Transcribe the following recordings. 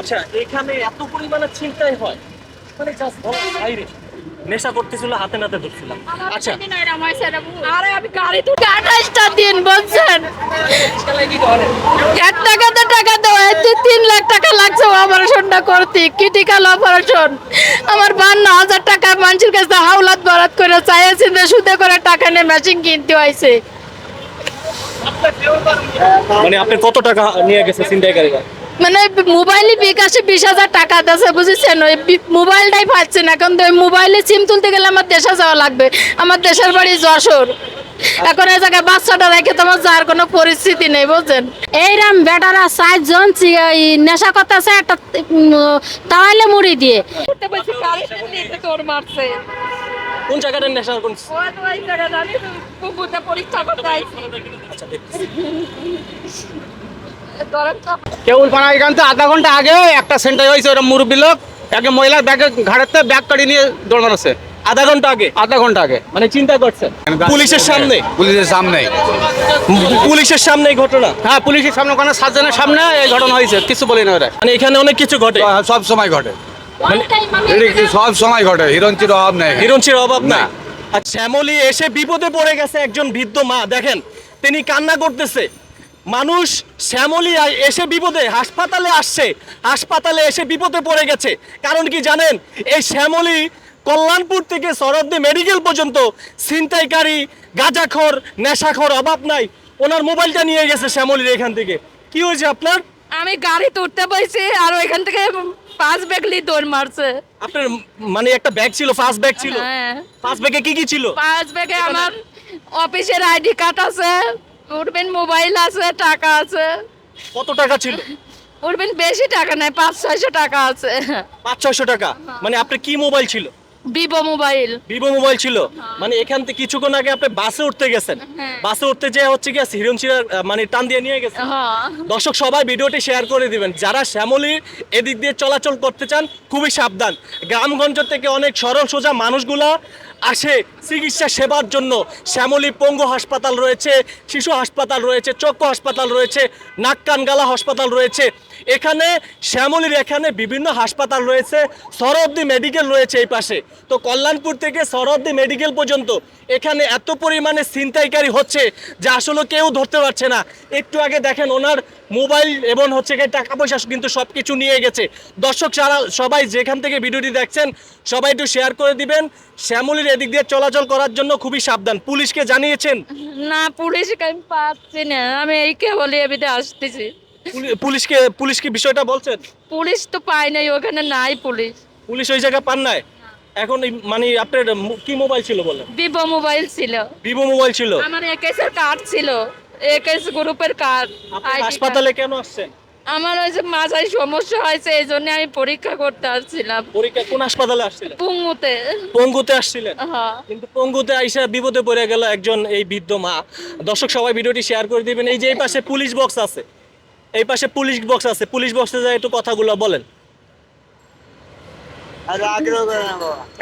আচ্ছা এখানে এত পরিমাণে চিন্তাই হয়। মানে বাইরে। নেশা করতেছিল, হাতে নাতে ধরছিলাম। আচ্ছা। আরে, আমি গাড়ি তো দিন, বলছেন। এক টাকাতে টাকা দেওয়া তিন লাখ টাকা লাগছে অপারেশনটা করতে। ক্রিটিক্যাল অপারেশন আমার বান্ন হাজার টাকা মানুষের কাছে হাওলাত বরাত করে চাইছি সুদে করে টাকা নিয়ে মেশিন কিনতে হয়েছে। মানে আপনি কত টাকা নিয়ে গেছে ছিনতাইকারীরা মানে মোবাইলে বিকাশে বিশ হাজার টাকা দিয়েছে বুঝেছেন? ওই মোবাইলটাই পাচ্ছে না এখন তো ওই মোবাইলে সিম তুলতে গেলে আমার দেশে যাওয়া লাগবে। আমার দেশের বাড়ি যশোর। এখন এই জায়গায় বাচ্চাটা রেখে তোমার যাওয়ার কোনো পরিস্থিতি নেই বুঝছেন? এইরাম বেটারা চারজন নেশা করতেছে একটা তাওয়াইলে মুড়ি দিয়ে। তোর মারছে। কোন জায়গাটা নেশা কোন ওই পরীক্ষা করতে আইছি। আচ্ছা কেবল পানা এখান থেকে আধা ঘণ্টা আগে একটা সেন্টার হয়েছে ওরা মুরব্বী লোক একে মহিলার ব্যাগে ঘাড়েতে ব্যাগ কাটিয়ে নিয়ে দৌড় মারছে। আধা ঘণ্টা আগে? আধা ঘণ্টা আগে। মানে চিন্তা করছেন পুলিশের সামনে? পুলিশের সামনে। পুলিশের সামনে এই ঘটনা? হ্যাঁ পুলিশের সামনে ওখানে সাতজনের সামনে এই ঘটনা হয়েছে কিছু বলি না ওরা। মানে এখানে অনেক কিছু ঘটে? সব সময় ঘটে। সব সময় ঘটে? হিরঞ্চির অভাব নেই। হিরঞ্চির অভাব না। আর শ্যামলী এসে বিপদে পড়ে গেছে একজন বৃদ্ধ মা দেখেন তিনি কান্না করতেছে। মানুষ শ্যামলী এসে বিপদে হাসপাতালে আসছে হাসপাতালে এসে বিপদে পড়ে গেছে। কারণ কি জানেন এই শ্যামলী কল্যাণপুর থেকে সরদ্দি মেডিকেল পর্যন্ত ছিনতাইকারী গাঁজাখর নেশাখর অভাব নাই ওনার মোবাইলটা নিয়ে গেছে শ্যামলীর এখান থেকে। কি হয়েছে আপনার? আমি গাড়ি তুলতে পাইছি আর ওইখান থেকে পাঁচ ব্যাগ লি দৌড় মারছে। আপনার মানে একটা ব্যাগ ছিল ফার্স্ট ব্যাগ ছিল? হ্যাঁ। ফার্স্ট ব্যাগে কি কি ছিল? পাঁচ ব্যাগে আমার অফিসের আইডি কার্ড আছে উঠবেন মোবাইল আছে টাকা আছে। কত টাকা ছিল? উঠবেন বেশি টাকা নাই পাঁচ ছয়শো টাকা আছে। পাঁচ ছয়শো টাকা? মানে আপনার কি মোবাইল ছিল? ভিভো মোবাইল ভিভো মোবাইল ছিল। মানে এখান থেকে কিছুক্ষণ আগে আপনি বাসে উঠতে গেছেন। হ্যাঁ। বাসে উঠতে যে হচ্ছে কি হিরণচিরার মানে টান দিয়ে নিয়ে গেছেন। হ্যাঁ। দর্শক সবাই ভিডিওটি শেয়ার করে দিবেন। যারা শ্যামলীর এদিক দিয়ে চলাচল করতে চান খুবই সাবধান। গ্রামগঞ্জ থেকে অনেক সরল সোজা মানুষগুলা আসে চিকিৎসা সেবার জন্য। শ্যামলী পঙ্গু হাসপাতাল রয়েছে শিশু হাসপাতাল রয়েছে চক্ষু হাসপাতাল রয়েছে নাক কান গালা হাসপাতাল রয়েছে। এখানে শ্যামলীর এখানে বিভিন্ন হাসপাতাল রয়েছে সরদ্দি মেডিকেল রয়েছে এই পাশে। তো কল্যাণপুর থেকে সরদ্দি মেডিকেল পর্যন্ত এখানে এত পরিমাণে ছিনতাইকারী হচ্ছে যে আসলে কেউ ধরতে পারছে না। একটু আগে দেখেন ওনার মোবাইল এবং হচ্ছে টাকা পয়সা কিন্তু সব কিছু নিয়ে গেছে। দর্শক যারা সবাই যেখান থেকে ভিডিওটি দেখছেন, সবাই একটু শেয়ার করে দিবেন। শ্যামলীর এদিক দিয়ে চলাচল করার জন্য খুবই সাবধান। পুলিশকে জানিয়েছেন? না, পুলিশকে আমি পাচ্ছি না। আমি এই কেবলই এবিতে আসতেছি। পুলিশকে পুলিশকে বিষয়টা বলছেন? পুলিশ তো পাই নাই ওখানে নাই পুলিশ। পুলিশ ওই জায়গায় পান নাই? এখন মানে আপনার কি মোবাইল ছিল বলেন? ভিভো মোবাইল ছিল। ভিভো মোবাইল ছিল? আমার একেসের কার্ড ছিল। একেস গ্রুপের কার্ড হাসপাতালে কেন আসছেন? আমার ওই যে সমস্যা হয়েছে এই জন্য আমি পরীক্ষা করতে আসছিলাম। পরীক্ষা কোন হাসপাতালে আসছিলেন? পুঙ্গুতে। পঙ্গুতে আসছিলেন? হ্যাঁ। কিন্তু পঙ্গুতে আইসা বিপদে পড়ে গেল একজন এই বৃদ্ধ মা। দর্শক সবাই ভিডিওটি শেয়ার করে দিবেন। এই যে এই পাশে পুলিশ বক্স আছে। এই পাশে পুলিশ বক্স আছে পুলিশ বক্সে যায় একটু কথাগুলো বলেন।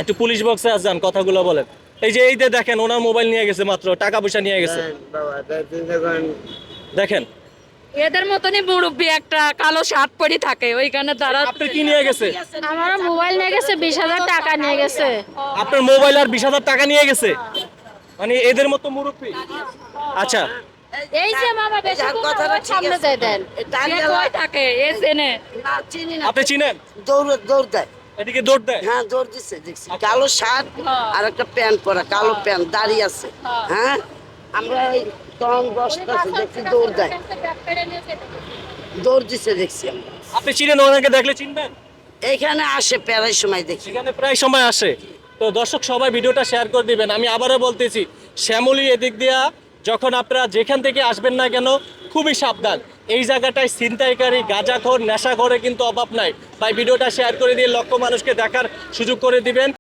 একটু পুলিশ বক্সে যান কথাগুলো বলেন। এই যে এই যে দেখেন ওনার মোবাইল নিয়ে গেছে মাত্র টাকা পয়সা নিয়ে গেছে। দেখেন। এদের মতনই মুরব্বী একটা কালো শার্ট পরি থাকে ওইখানে তারা আপনি কি নিয়ে গেছে? আমারও মোবাইল নিয়ে গেছে বিশ হাজার টাকা নিয়ে গেছে। আপনার মোবাইল আর বিশ হাজার টাকা নিয়ে গেছে? মানে এদের মতো মুরব্বী? আচ্ছা এই যে মামা বেশি কথা সামনে যায় দেন। এ কই থাকে এ জেনে চিনি না। আপনি চিনেন? দৌড় দৌড় দেয়। এদিকে দৌড় দেয়? হ্যাঁ দৌড় দিচ্ছে দেখছি। কালো শার্ট আর একটা প্যান্ট পরা কালো প্যান্ট দাঁড়িয়ে আছে। হ্যাঁ। আমরা ওই টং দশটা দেখছি দৌড় দেয়। দৌড় দিচ্ছে দেখছি আমরা। আপনি চিনেন ওনাকে দেখলে চিনবেন? এইখানে আসে প্যারাই সময় দেখি সেখানে প্রায় সময় আসে। তো দর্শক সবাই ভিডিওটা শেয়ার করে দিবেন। আমি আবারও বলতেছি শ্যামলী এদিক দিয়া যখন আপনারা যেখান থেকে আসবেন না কেন, খুবই সাবধান। এই জায়গাটায় ছিনতাইকারী, গাঁজাখোর, নেশাখোরে কিন্তু অভাব নাই। তাই ভিডিওটা শেয়ার করে দিয়ে লক্ষ মানুষকে দেখার সুযোগ করে দিবেন।